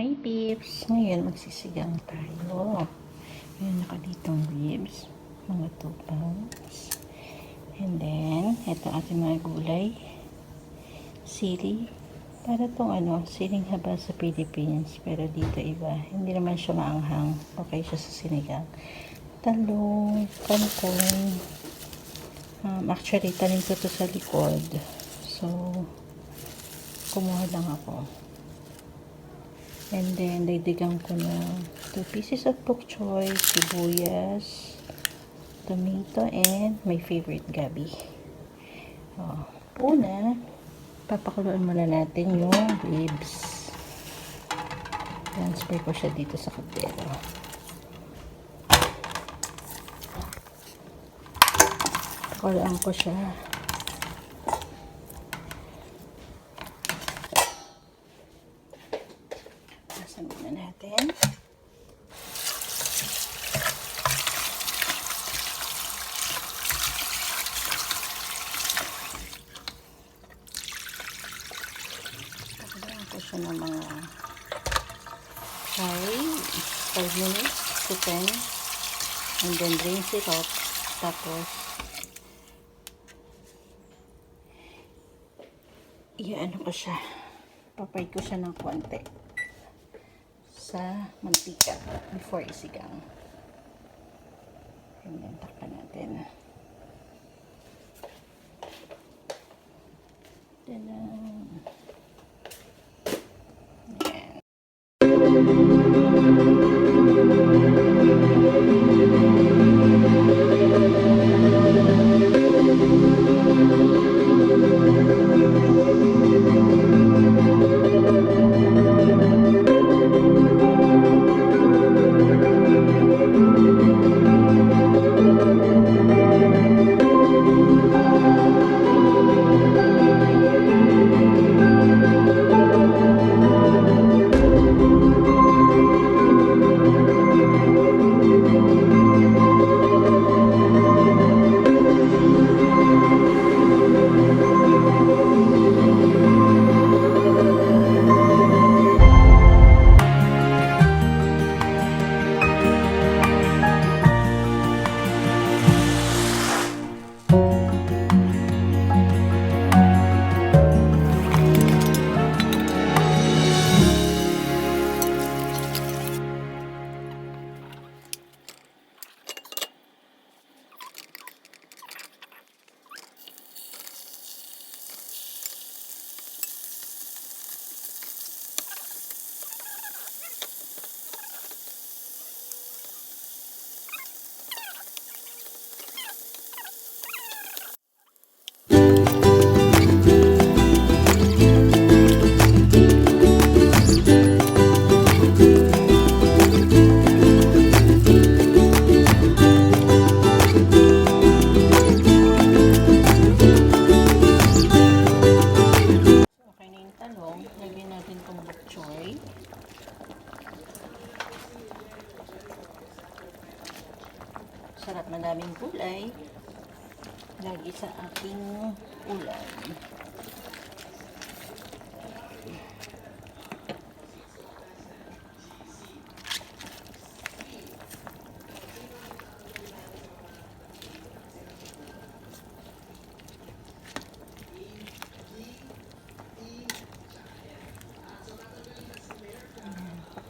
Hi, peeps! Ngayon, magsisigang tayo. Ngayon, nakalitong ribs. Mga 2 pounds. And then, ito ating mga gulay. Sili. Para tong ano, siling haba sa Philippines. Pero dito iba. Hindi naman siya maanghang. Okay siya sa sinigang. Talong, kangkong. Um, actually, tanim ko sa likod. So, kumuha lang ako. And then, dagdagan ko na 2 pieces of bok choy, sibuyas, tomato, and my favorite gabi. Oh, una, papakuluan muna natin yung ribs. Transfer ko siya dito sa kaldero. Pakuluan ko siya. Pasan muna natin. Pakuluan ko siya ng mga 5, 5 minutes to 10 and then rinse it off tapos iyaano ko siya papay ko siya ng konti sa mantika before isigang and then takpan natin Tada! Ayan. Choy. Sarap na daming gulay. Lagi sa aking ulam.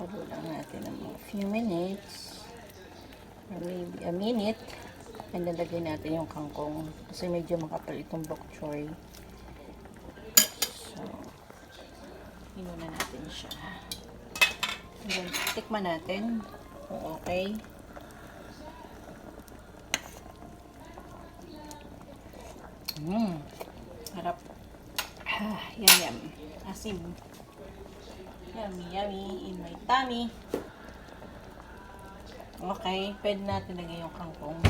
Pakulo lang natin ng mga few minutes. Maybe a minute. And lagyan natin yung kangkong. Kasi medyo makapal itong bok choy. So, inuna natin siya. And then, tikman natin kung okay. Mmm. Harap. Ah, yum yum. Asim. Yummy, yummy in my tummy. Okay, pwede natin lagay yung kangkong.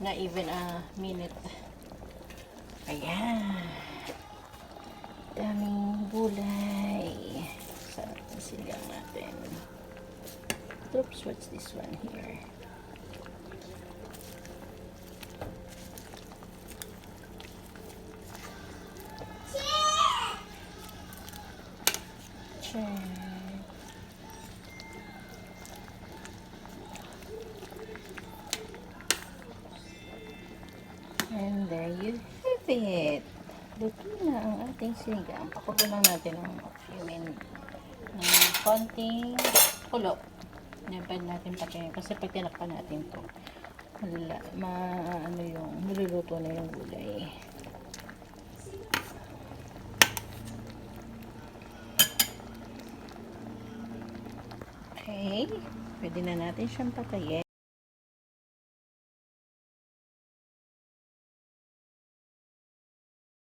Na even a minute. Ayan. Daming gulay. Na sigang natin. Oops, what's this one here? Check. it! Luto na ang ating sinigang. Pakulo lang natin ng few minutes ng konting kulo. Pwede natin patayin. Kasi pag tinakpan natin to, wala, ma, ano yung, niluluto na yung gulay. Okay. Pwede na natin siyang patayin.